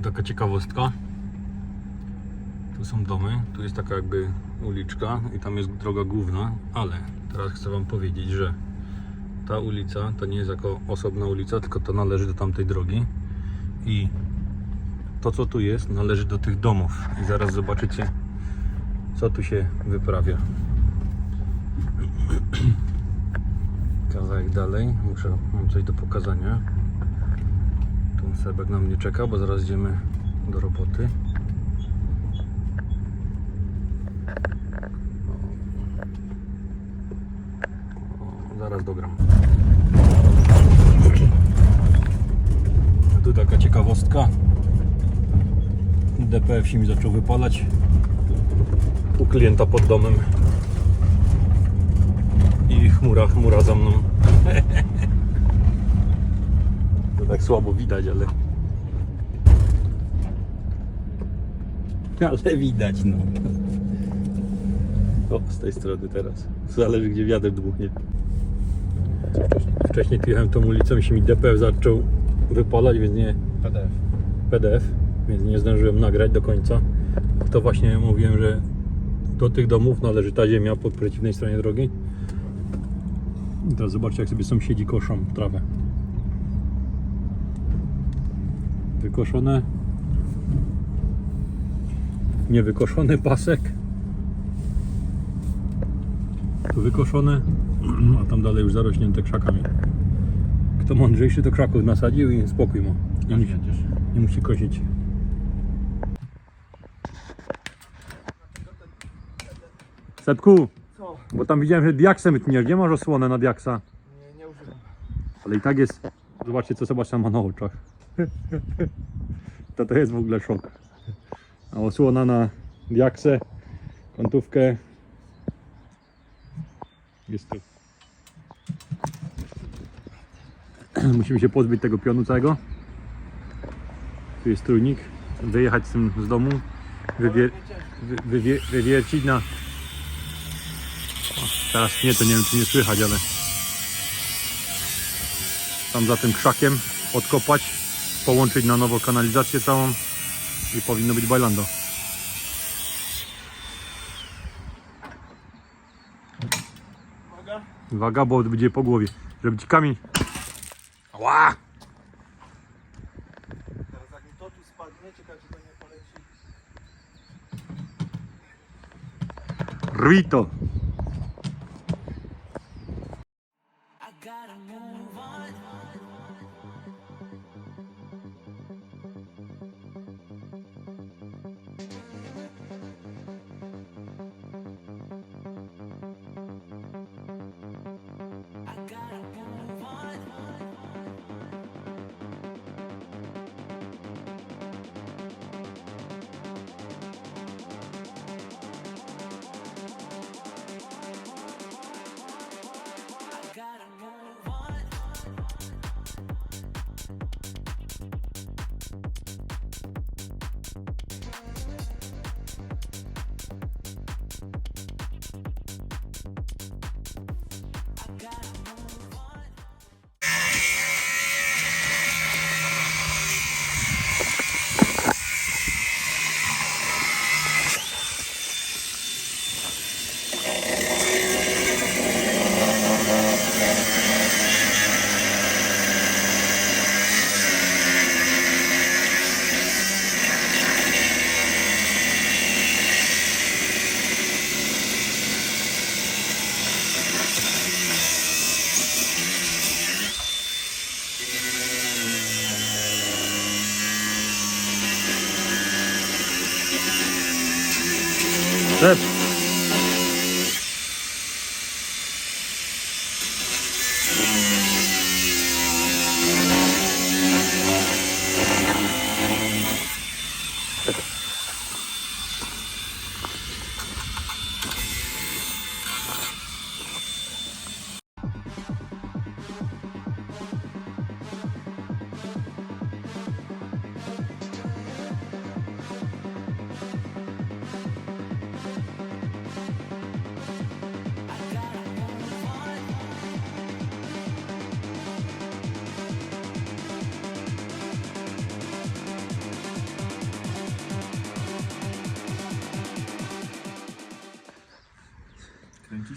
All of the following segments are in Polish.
taka ciekawostka. Tu są domy, tu jest taka jakby uliczka i tam jest droga główna, ale teraz chcę Wam powiedzieć, że ta ulica to nie jest jako osobna ulica, tylko to należy do tamtej drogi i to co tu jest należy do tych domów i zaraz zobaczycie co tu się wyprawia. Kawałek dalej, muszę, mam coś do pokazania. Sebek na mnie czeka, bo zaraz idziemy do roboty. O, zaraz dogram. Tu taka ciekawostka. DPF się mi zaczął wypalać u klienta pod domem i chmura, chmura za mną. Tak słabo widać, ale. Ale widać, no. O, z tej strony teraz. Zależy, gdzie wiatr dmuchnie. Wcześniej, jechałem tą ulicą i się mi DPF zaczął wypalać, więc nie PDF. PDF, więc nie zdążyłem nagrać do końca. To właśnie mówiłem, że do tych domów należy ta ziemia po przeciwnej stronie drogi. I teraz zobaczcie, jak sobie sąsiedzi koszą trawę. Wykoszone. Niewykoszony pasek. Tu wykoszone, a tam dalej już zarośnięte krzakami. Kto mądrzejszy, to krzaków nasadził i spokój ma. Nie musi, nie musi kosić. Sepku, Co? bo tam widziałem, że diaksem tniesz. Nie masz osłonę na diaksa. Nie, nie używam. Ale i tak jest. Zobaczcie, co Sebastian ma na oczach. To to jest w ogóle szok. A osłona na diaksę, kątówkę. Jest tu. Musimy się pozbyć tego pionu całego. Tu jest trójnik. Wyjechać z tym z domu. Wywier wy, wywie wywiercić na. O, teraz nie, to nie wiem czy nie słychać, ale tam za tym krzakiem odkopać, połączyć na nowo kanalizację całą i powinno być bajlando. Uwaga. Bo będzie po głowie. Żeby ci kamień. Ła! Teraz jak mi to tu spadnie, czekaj, czy to nie poleci. Rwi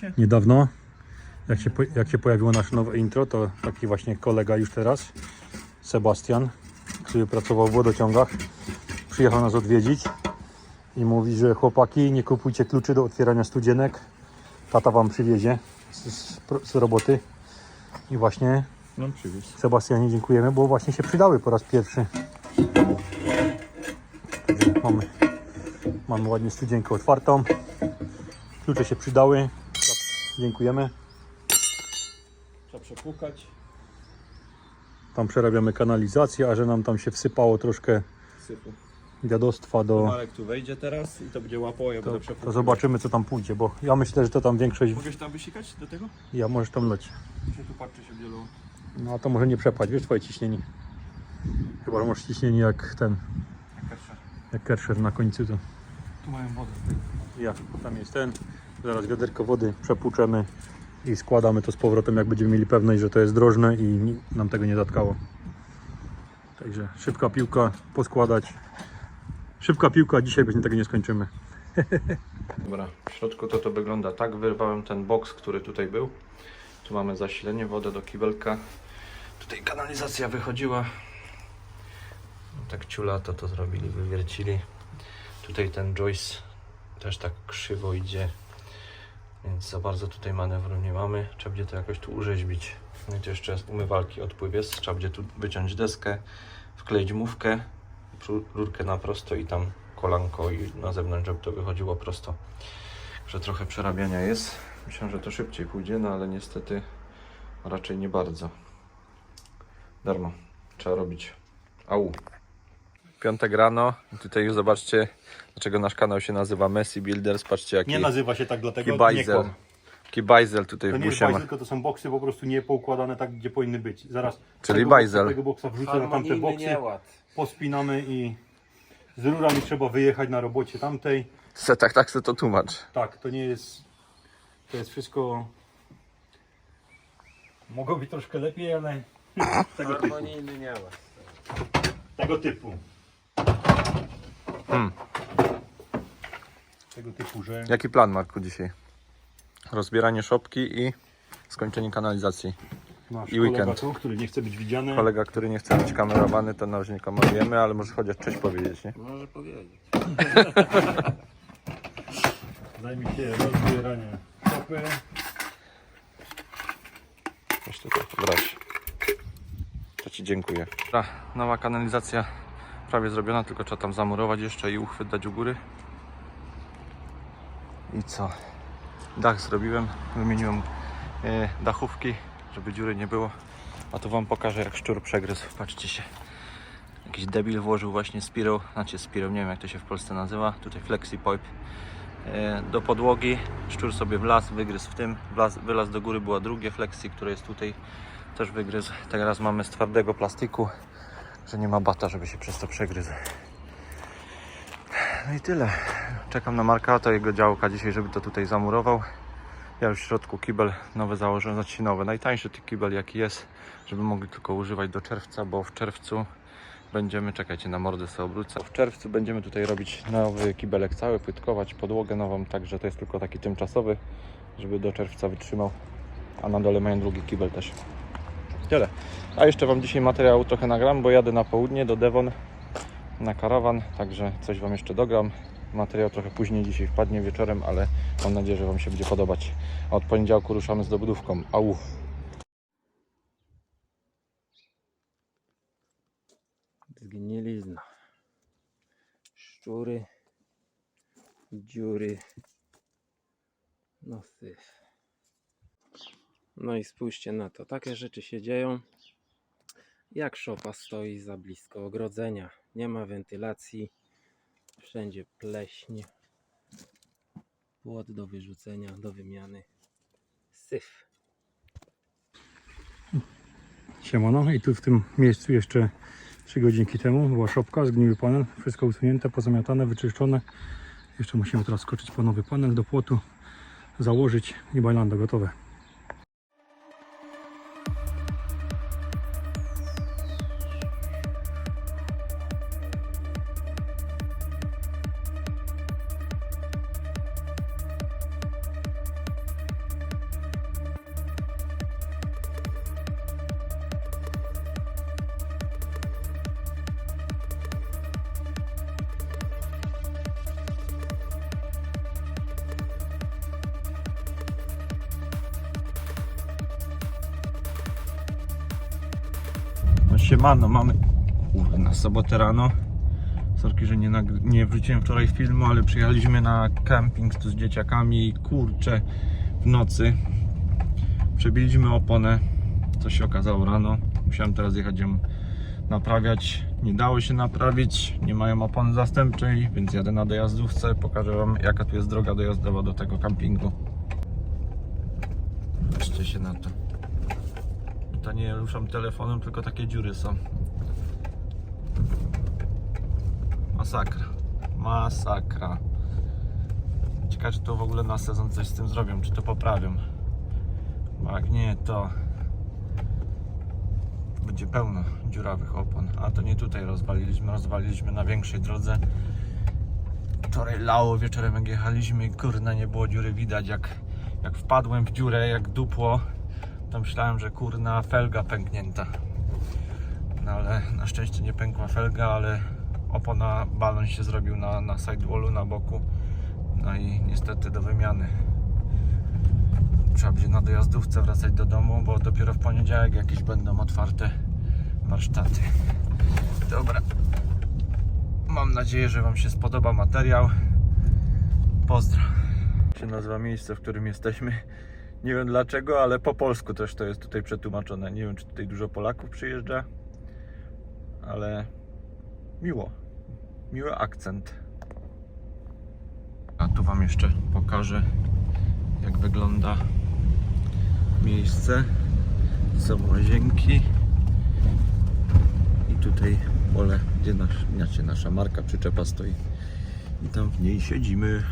się? niedawno. Jak się, jak się pojawiło nasze nowe intro, to taki właśnie kolega już teraz, Sebastian, który pracował w wodociągach, przyjechał nas odwiedzić i mówi, że chłopaki, nie kupujcie kluczy do otwierania studzienek. Tata wam przywiezie z, z, z roboty. I właśnie No. Sebastianie dziękujemy, bo właśnie się przydały po raz pierwszy. Mamy, mamy ładnie studzienkę otwartą. Klucze się przydały. Dziękujemy. Trzeba przepłukać. Tam przerabiamy kanalizację, a że nam tam się wsypało troszkę Sypu. dziadostwa do... Marek tu wejdzie teraz i to będzie łapało, ja To, będę przepłukał. to zobaczymy co tam pójdzie, bo ja myślę, że to tam większość... Mogę się tam wysikać do tego? Ja możesz tam leć. Się tu patrzy się wielu. No a to może nie przepaść, wiesz twoje ciśnienie. Chyba, że masz ciśnienie jak ten, jak Kersher na końcu to... Tu mają wodę. Ja, tam jest ten. Zaraz wiaderko wody przepłuczemy i składamy to z powrotem, jak będziemy mieli pewność, że to jest drożne i nam tego nie zatkało. Także szybka piłka, poskładać. Szybka piłka, dzisiaj pewnie tego nie skończymy. Dobra, w środku to to wygląda tak. Wyrwałem ten boks, który tutaj był. Tu mamy zasilenie, wodę do kibelka. Tutaj kanalizacja wychodziła. No, tak ciula to to zrobili, wywiercili. Tutaj ten joyce też tak krzywo idzie. Więc za bardzo tutaj manewru nie mamy. Trzeba będzie to jakoś tu urzeźbić. No i to jeszcze umywalki odpływ jest. Trzeba będzie tu wyciąć deskę, wkleić mówkę, rurkę na prosto i tam kolanko i na zewnątrz, żeby to wychodziło prosto. Że trochę przerabiania jest. Myślałem, że to szybciej pójdzie, no ale niestety raczej nie bardzo. Darmo. Trzeba robić. Au. Piątek rano. I tutaj już zobaczcie, dlaczego nasz kanał się nazywa Messi Builders. Patrzcie jaki, Nie nazywa się tak dlatego, nie kłam. Jaki bajzel tutaj To w nie jest busie ma. bajzel, tylko to są boksy po prostu nie poukładane tak, gdzie powinny być. Zaraz Czyli tego bajzel. Boksa, tego boksa wrzucę na tamte boksy, pospinamy i z rurami trzeba wyjechać na robocie tamtej. Se, tak, tak se to tłumacz. Tak, to nie jest. To jest wszystko. Mogło być troszkę lepiej, ale. tego typu. nie ma. Tego typu. Hmm. Tego typu, że. Jaki plan Marku dzisiaj? Rozbieranie szopki i skończenie kanalizacji. Nasz i kolega weekend. Tu, który nie chce być widziany. Kolega, który nie chce być kamerowany, to na razie nie kamerujemy, ale może chociaż cześć powiedzieć, nie? Może powiedzieć. Zajmie się rozbieraniem szopy. Weź tutaj brać. To Ci dziękuję. Dobra, nowa kanalizacja prawie zrobiona, tylko trzeba tam zamurować jeszcze i uchwyt dać u góry. I co? Dach zrobiłem, wymieniłem e, dachówki, żeby dziury nie było. A tu Wam pokażę jak szczur przegryzł. Patrzcie się. Jakiś debil włożył właśnie spirał, znaczy spirał, nie wiem jak to się w Polsce nazywa. Tutaj flexi pipe e, do podłogi. Szczur sobie wlazł, wygryzł w tym, wlazł, wylazł do góry, była drugie flexi, które jest tutaj, też wygryzł. Teraz mamy z twardego plastiku, że nie ma bata, żeby się przez to przegryzł. No i tyle. Czekam na Marka, to jego działka dzisiaj, żeby to tutaj zamurował. Ja już w środku kibel nowy założyłem, znaczy nowy, najtańszy ty kibel jaki jest, żeby mogli tylko używać do czerwca, bo w czerwcu będziemy, czekajcie na mordę sobie obrócę. W czerwcu będziemy tutaj robić nowy kibelek cały, płytkować podłogę nową, także to jest tylko taki tymczasowy, żeby do czerwca wytrzymał. A na dole mają drugi kibel też. Tyle. A jeszcze Wam dzisiaj materiał trochę nagram, bo jadę na południe do Devon na karawan, także coś Wam jeszcze dogram. Materiał trochę później dzisiaj wpadnie wieczorem, ale mam nadzieję, że Wam się będzie podobać. Od poniedziałku ruszamy z dobudówką. Au! Zgnilizna. Szczury. Dziury. No syf. No i spójrzcie na to. Takie rzeczy się dzieją. Jak szopa stoi za blisko ogrodzenia. Nie ma wentylacji. Wszędzie pleśń. Płot do wyrzucenia, do wymiany. Syf. Siemano i tu w tym miejscu jeszcze 3 godzinki temu była szopka, zgniły panel, wszystko usunięte, pozamiatane, wyczyszczone. Jeszcze musimy teraz skoczyć po nowy panel do płotu, założyć i bajlando gotowe. Siemano, mamy kurna, sobotę rano. Sorki, że nie, nie wróciłem wczoraj filmu, ale przyjechaliśmy na camping tu z dzieciakami i kurczę w nocy. Przebiliśmy oponę, co się okazało rano. Musiałem teraz jechać ją naprawiać. Nie dało się naprawić, nie mają opony zastępczej, więc jadę na dojazdówce. Pokażę Wam jaka tu jest droga dojazdowa do tego campingu. Patrzcie się na to. To nie ruszam telefonem, tylko takie dziury są. Masakra. Masakra. Ciekawe, czy to w ogóle na sezon coś z tym zrobią, czy to poprawią. Bo jak nie, to będzie pełno dziurawych opon. A to nie tutaj rozwaliliśmy, rozwaliliśmy na większej drodze. Wczoraj lało wieczorem jak jechaliśmy i kurna nie było dziury widać. Jak, jak wpadłem w dziurę, jak dupło, to myślałem, że kurna felga pęknięta. No ale na szczęście nie pękła felga, ale opona balon się zrobił na, na sidewallu na boku. No i niestety do wymiany. Trzeba będzie na dojazdówce wracać do domu, bo dopiero w poniedziałek jakieś będą otwarte warsztaty. Dobra. Mam nadzieję, że Wam się spodoba materiał. Pozdro. Się nazywa miejsce, w którym jesteśmy. Nie wiem dlaczego, ale po polsku też to jest tutaj przetłumaczone. Nie wiem, czy tutaj dużo Polaków przyjeżdża, ale miło. Miły akcent. A tu Wam jeszcze pokażę, jak wygląda miejsce. Są łazienki. I tutaj pole, gdzie nasz, znaczy nasza marka przyczepa stoi. I tam w niej siedzimy.